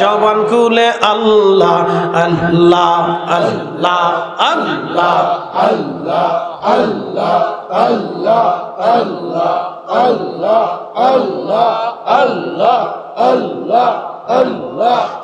জবান খুলে আল্লাহ আল্লাহ আল্লাহ আল্লাহ আল্লাহ আল্লাহ আল্লাহ আল্লাহ আল্লাহ আল্লাহ আল্লাহ আল্লাহ আল্লাহ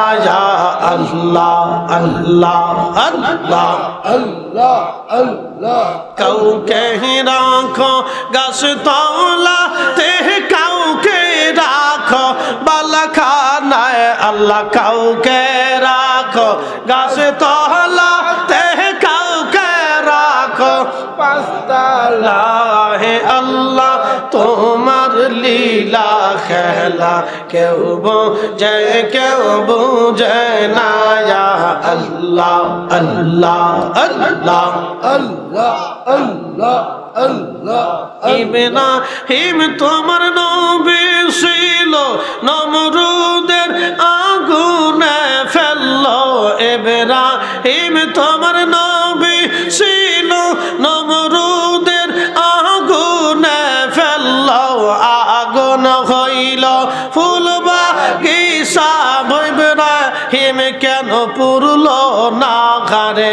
আল্লাহ আল্লাহ আল্লাহ। আল্লাহ আল্লাহ কাউকে রাখো গাছ তলা তে কাউকে রাখো, বালাখানায় আল্লাহ কাউকে রাখো। গাছ তলা তে কাউকে রাখো। পাঁচতলা হে আল্লাহ লীলা খেলা কেউ বোঝে, কেউ বুঝে না আল্লাহ আল্লাহ আল্লাহ আল্লাহ আল্লাহ আল্লাহ আল্লাহ। হিম তোমার নবী ছিল নমরুদের বাখারে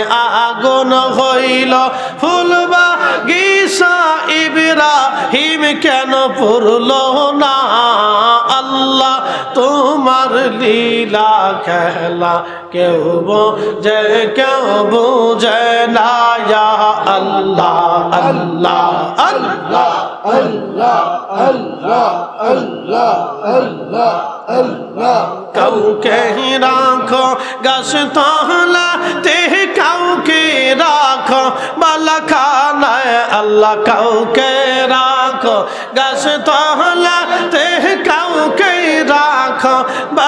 আগুন হইল। ফুলবা গিসা ইবিরা হিম কেন পুরল না? লীলা খেলা কেউ বোঝে কেউ বোঝে না আল্লাহ আল্লাহ আল্লাহ আল্লাহ আল্লাহ আল্লাহ আল্লাহ আল্লাহ। কাউকে রাখো, গাছ তহলা তে কাউকে রাখো বালাখানায় আল্লাহ কাউকে রাখো। গাছ তহলা তে কাউকে রাখো আল্লাহ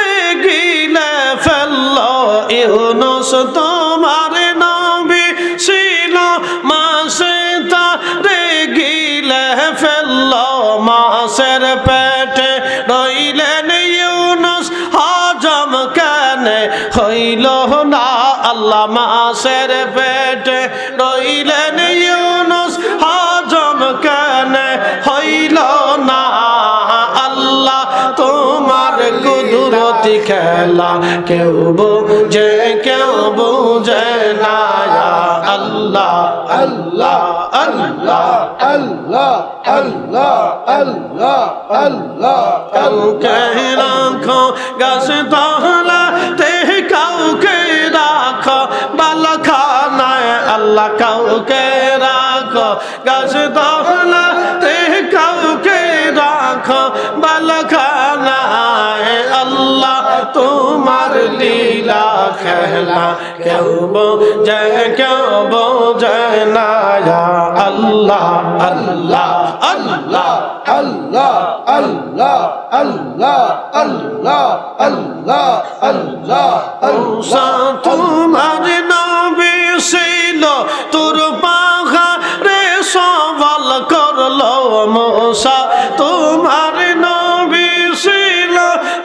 আল্লাহ মাসের পেটে রইলেন ইউনুস, হজম কেন হইল না? আল্লাহ, তোমার কুদরতি খেলা কেউ বুঝে কেউ বুঝে না। আল্লাহ আল্লাহ আল্লাহ আল্লাহ আল্লাহ আল্লাহ আল্লাহ কাউকে রাখো গাছ তহলা গাছ তহলা তে কাউকে রাখো বালখানায় আল্লাহ, তোমার লীলা খেলা কেউ বোঝে কেউ বোঝে না। আল্লাহ আল্লাহ আল্লাহ আল্লাহ আল্লাহ আল্লাহ আল্লাহ আল্লাহ আল্লাহ মুসা তোমার নবী ছিল তোর করল মুসা তোমার নবী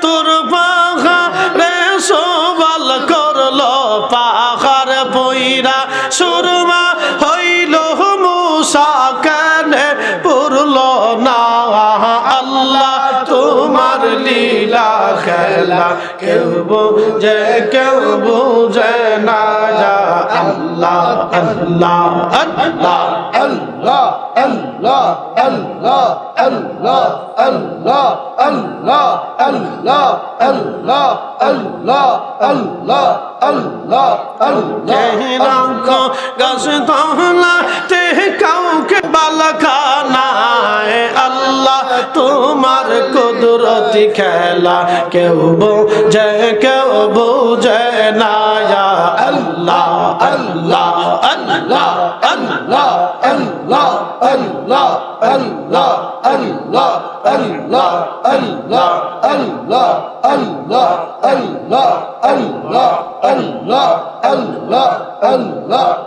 তোর পাহাড়ে সওয়াল করল, পাহাড় সুরমা হইল মুসা, কেন পুরল না আল্লাহ, তোমার লীলা খেলা, কেউ বুঝে কেউ বুঝে আল্লাহ আল্লাহ আল্লাহ আল্লাহ আল্লাহ আল্লাহ আল্লাহ আল্লাহ আল্লাহ আল্লাহ আল্লাহ আল্লাহ আল্লাহ আল্লাহ আল্লাহ রঙ্গ গাছ তহলা তে কাউকে বালখানায় কুদরতি খেলা কেউ বোঝে কেউ বোঝে না ইয়া আল্লাহ আল্লাহ আল্লাহ আল্লাহ আল্লাহ আল্লাহ আল্লাহ আল্লাহ আল্লাহ আল্লাহ আল্লাহ আল্লাহ আল্লাহ আল্লাহ আল্লাহ আল্লাহ